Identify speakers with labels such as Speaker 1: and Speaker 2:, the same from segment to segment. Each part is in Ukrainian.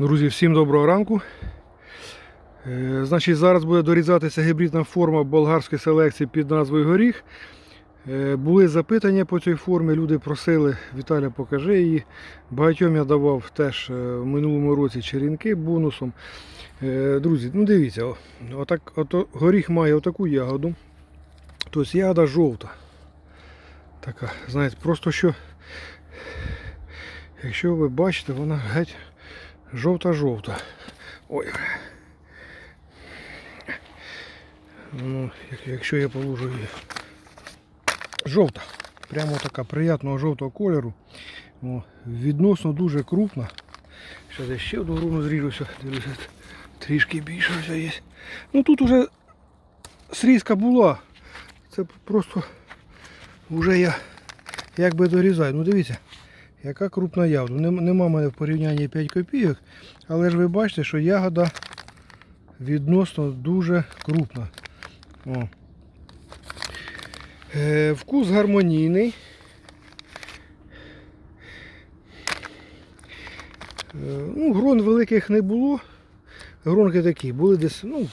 Speaker 1: Друзі, всім доброго ранку. Е, Значить, зараз буде дорізатися гібридна форма болгарської селекції під назвою Горіх. Е, Були запитання по цій формі, люди просили, Віталя, покажи її. Багатьом я давав теж е, в минулому році черенки бонусом. Друзі, ну дивіться, отак, ото, горіх має отаку ягоду. Тобто ягода жовта. Така, знаєте, просто що, якщо ви бачите, вона геть жовта-жовта. Ой. Ну, якщо я положу її. Жовта. Прямо така приятного жовтого кольору. О, відносно дуже крупна. Зараз я ще одну руну зріжуся. Дивлюся, трішки більше ось є. Ну тут уже срізка була. Це просто вже я якби дорізаю. Ну дивіться, яка крупна ягода. Нема в мене в порівнянні 5 копійок, але ж ви бачите, що ягода відносно дуже крупна. О. Е, вкус гармонійний. Е, ну, грон великих не було. Гронки такі, були десь, ну,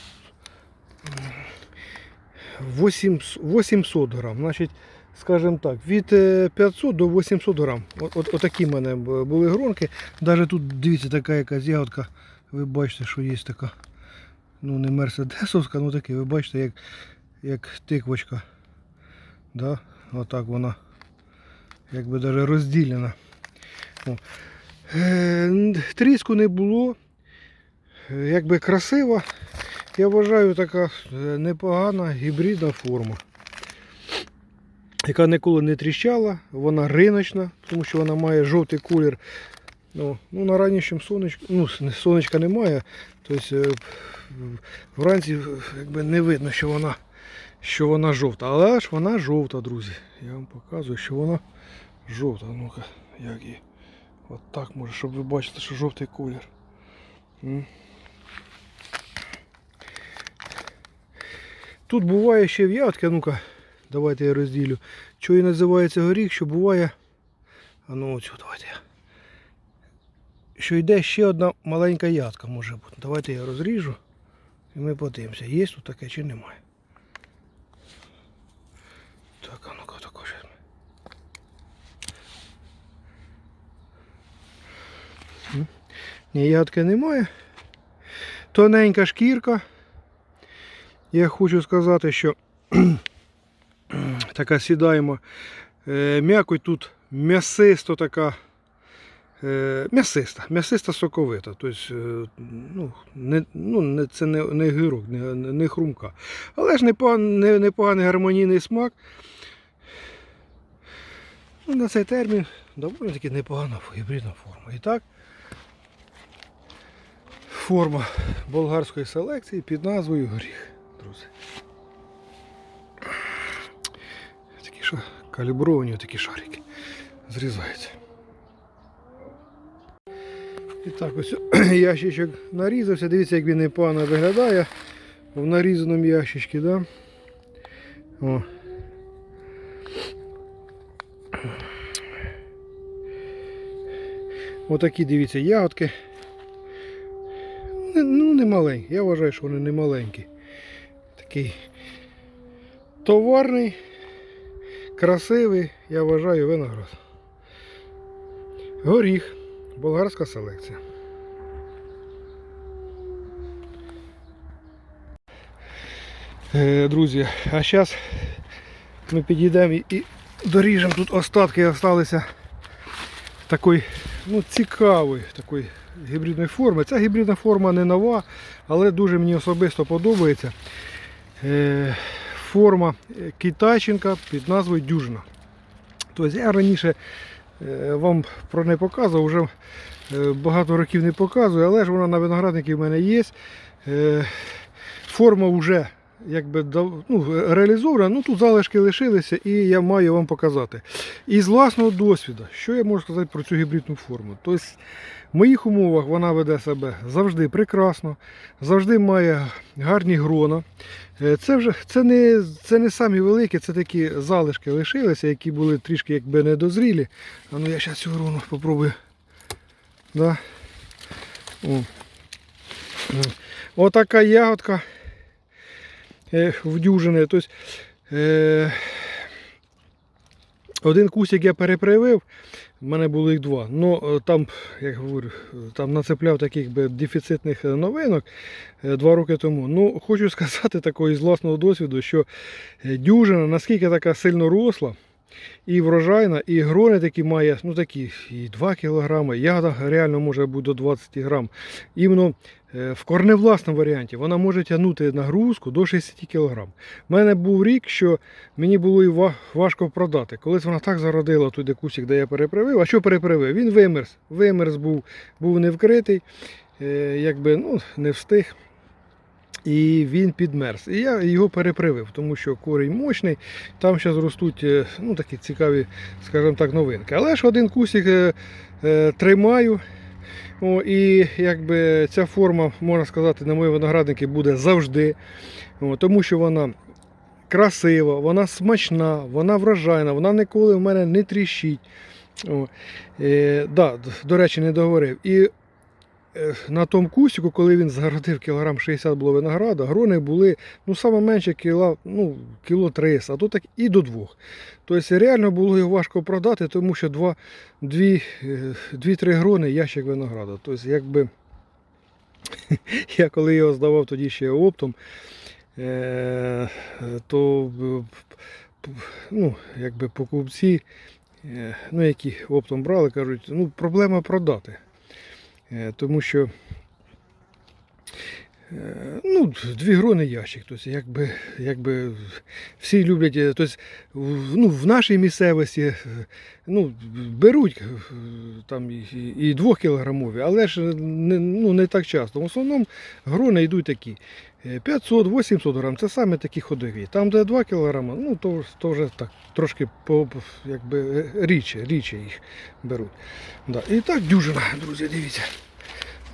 Speaker 1: 800 800 грам. Значить, скажімо так, від е, 500 до 800 грам. От, от, отакі в мене були гронки. Навіть тут, дивіться, така якась ягодка. Ви бачите, що є така. Ну, не мерседесовська, ну таке, ви бачите, як, як тиквочка. Да? Отак вона якби даже розділена. О. Е, тріску не було. Е, Якби красива. Я вважаю така е, непогана гібридна форма. Яка ніколи не тріщала, вона риночна, тому що вона має жовтий колір. Ну, ну на ранішньому сонечку, ну, сонечка немає, тобто е, вранці е, якби не видно, що вона, що вона жовта. Але ж вона жовта, друзі. Я вам показую, що вона жовта. Ну-ка, як її. От так може, щоб ви бачили, що жовтий колір. Тут буває ще в'ятки, ну-ка, давайте я розділю. Що і називається горіх, що буває. А ну оцю давайте. Що йде ще одна маленька ядка може бути. Давайте я розріжу і ми подивимося, є тут таке чи немає. Так, а ну-ка також. Ні, ядки немає. Тоненька шкірка. Я хочу сказати, що така сідаємо. Е, М'якоть тут м'ясисто така. е, М'ясиста, м'ясиста соковита. Тобто, е, ну, не, ну, це не, не гирок, не, не хрумка. Але ж непоганий, не, гармонійний смак. Ну, на цей термін доволі таки непогана гібридна форма. І так, форма болгарської селекції під назвою Горіх, друзі. Такі що калібровані такі шарики зрізаються. І так, ось ящичок нарізався. Дивіться, як він непогано виглядає в нарізаному ящичку, да? О. Отакі, дивіться, ягодки. Ну, не маленькі. Я вважаю, що вони не маленькі. Такий товарний, красивий, я вважаю, виноград. Горіх. Болгарська селекція. Е, Друзі, а зараз ми підійдемо і- доріжемо. Тут остатки залишилися такої ну, цікавої такої гібридної форми. Ця гібридна форма не нова, але дуже мені особисто подобається. Форма е, китайченка під назвою Дюжина. Тобто я раніше е, вам про неї показував, вже е, багато років не показую, але ж вона на винограднику в мене є. Форма вже якби ну, реалізована, ну тут залишки лишилися і я маю вам показати. І з власного досвіду, що я можу сказати про цю гібридну форму. Тобто, в моїх умовах вона веде себе завжди прекрасно, завжди має гарні грона. Е, Це вже це не, це не самі великі, це такі залишки лишилися, які були трішки якби недозрілі. А ну я зараз цю грону спробую. Да. О. Отака ягодка в дюжини. Тобто, е, один кусик я перепривив, в мене було їх два. Ну там, як говорю, там нацепляв таких би дефіцитних е, новинок е, два роки тому. Ну, хочу сказати такого із власного досвіду, що е, дюжина наскільки така сильно росла. І врожайна, і грони такі має, ну такі, і 2 кг, ягода реально може бути до 20 грам. Іменно е, в корневласному варіанті вона може тягнути нагрузку до 60 кг. У мене був рік, що мені було і важко продати. Колись вона так зародила туди кусик, де я перепривив. А що перепривив? Він вимерз. Вимерз був, був не вкритий, е, якби ну, не встиг. І він підмерз. І я його перепривив, тому що корінь мощний, там зараз ростуть е, ну, такі цікаві, скажімо так, новинки. Але ж один кусик е, е, тримаю. О, і якби ця форма, можна сказати, на моїй виноградники буде завжди. О, тому що вона красива, вона смачна, вона врожайна, вона ніколи в мене не тріщить. О, е, да, до речі, не договорив. І на тому кусику, коли він загородив кілограм 60 було винограда, грони були ну, саме менше кіла, ну, кіло 300, а то так і до двох. Тобто реально було його важко продати, тому що 2-3 грони ящик винограда. Тобто, якби я коли його здавав тоді ще оптом, е, то е, ну, якби покупці, е, ну, які оптом брали, кажуть, ну, проблема продати. Е, Тому що ну, дві грони ящик. Тобто, якби, якби всі люблять, е, тобто, ну, в нашій місцевості е, ну, беруть е, там і, і 2 кілограмові, але ж не, ну, не так часто. В основному грони йдуть такі. е, 500-800 грам, це саме такі ходові. Там, де 2 кілограма, ну то, то вже так трошки по, якби, е, рідше, рідше їх беруть. Да. І так дюжина, друзі, дивіться.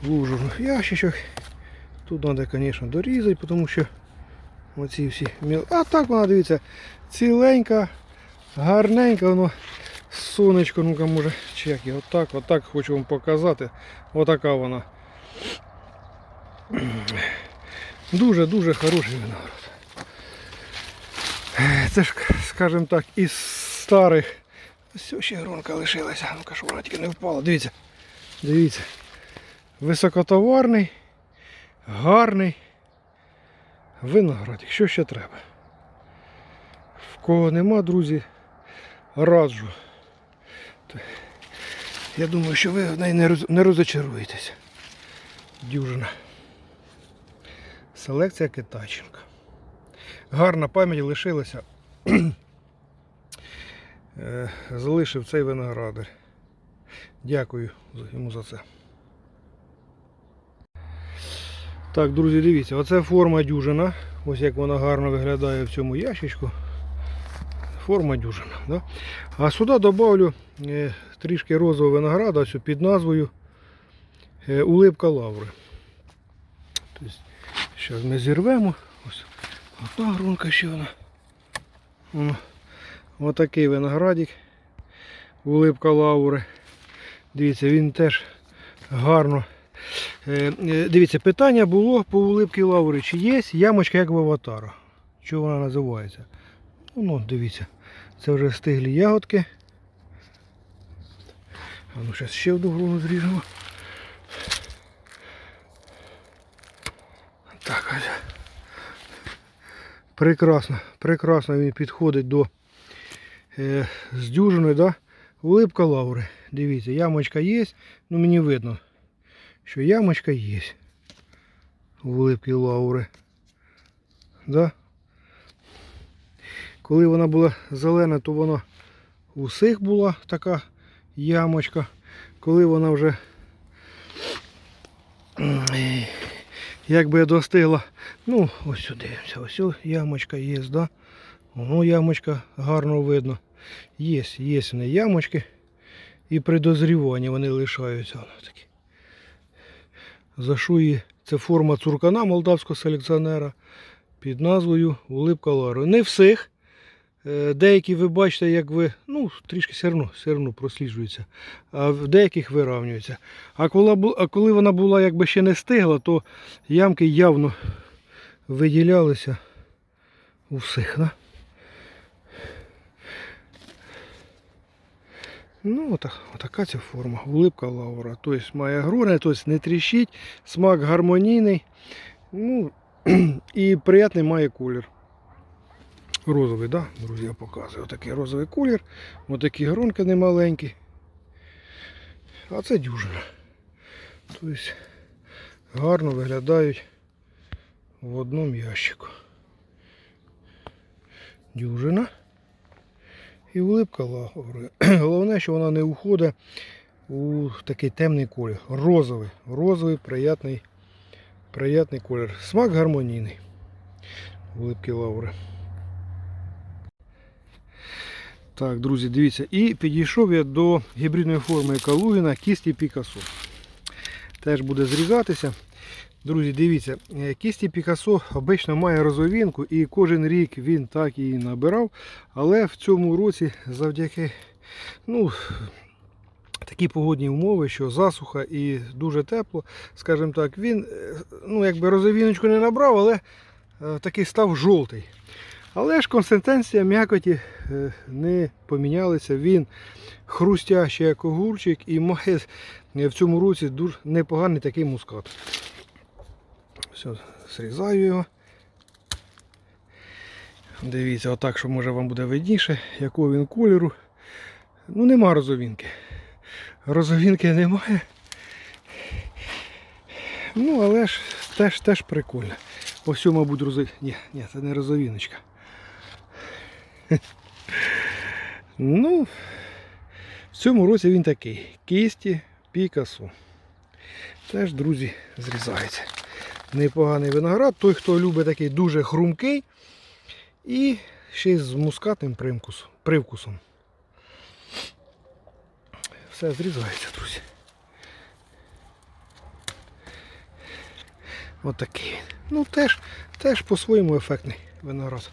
Speaker 1: Лужу ящичок. Тут треба, звісно, дорізати, тому що оці всі міл... А так вона, дивіться, ціленька, гарненька, воно сонечко, ну-ка може, чи як я отак, отак хочу вам показати. Отака вона. Дуже-дуже хороший виноград. Це ж, скажімо так, із старих. Ось ще гронка лишилася. Ну-ка, щоб вона тільки не впала. Дивіться. Дивіться. Високотоварний, гарний виноградик. Що ще треба? В кого нема, друзі, раджу. Я думаю, що ви в неї не роз- розочаруєтесь. Дюжина. Селекція Китайченка. Гарна пам'ять лишилася. Е, Залишив цей виноградар. Дякую йому за це. Так, друзі, дивіться, оце форма дюжина. Ось як вона гарно виглядає в цьому ящичку. Форма дюжина. Да? А сюди додавлю е, трішки розового винограда під назвою е, Улипка лаври. Тобто, зараз ми зірвемо. Ось одна грунка ще вона. Воно. Отакий виноградик. Улипка лаври. Дивіться, він теж гарно. Е, е, Дивіться, питання було по улипки лаври, чи є ямочка як в аватара. Що вона називається? Ну, дивіться, це вже стиглі ягодки. А ну зараз ще одну груну зріжемо. Так ось. Прекрасно, прекрасно він підходить до е, з дюжиною, да? Улипка лаври. Дивіться, ямочка є, ну мені видно, що ямочка є. У улипки лаури. Да? Коли вона була зелена, то вона у всіх була така ямочка. Коли вона вже якби достигла, ну, ось сюди, ось ямочка є, да? Воно ямочка гарно видно. Є, є в неї ямочки. І при дозріванні вони лишаються. Такі. За що її? Це форма цуркана молдавського селекціонера під назвою Улипка Лари. Не всіх. Е, Деякі ви бачите, як ви, ну, трішки все одно просліджується, а в деяких вирівнюється. А коли, а коли вона була якби ще не стигла, то ямки явно виділялися у всіх. Да? Ну, отак, отака ця форма. Улипка лаура. Тобто має груни, тобто не тріщить, смак гармонійний. Ну, і приятний має колір. Розовий, да? друзі, я показую. Отакий розовий колір. Отакі гронки немаленькі. А це дюжина. Тобто гарно виглядають в одному ящику. Дюжина і улипка лаври. Головне, що вона не уходить у такий темний колір. Розовий. Розовий, приятний, приятний колір. Смак гармонійний. Улипки лаври. Так, друзі, дивіться. І підійшов я до гібридної форми Калугіна кісті Пікасо. Теж буде зрізатися. Друзі, дивіться, е, кісті Пікасо обично має розовінку і кожен рік він так і набирав. Але в цьому році завдяки ну, такі погодні умови, що засуха і дуже тепло, скажімо так, він е, ну, якби розовіночку не набрав, але е, такий став жовтий. Але ж консистенція м'якоті не помінялася. Він хрустящий як огурчик і має в цьому році дуже непоганий такий мускат. Все, зрізаю його. Дивіться, отак, що може вам буде видніше, якого він кольору. Ну, нема розовінки. Розовінки немає. Ну, але ж теж, теж прикольно. Ось, мабуть, розов... Ні, ні, це не розовіночка. Ну, в цьому році він такий. Кісті Пікасо. Теж, друзі, зрізається. Непоганий виноград. Той, хто любить такий дуже хрумкий і ще й з мускатним привкусом. Все зрізається, друзі. Отакий він. Ну теж, теж по-своєму ефектний виноград.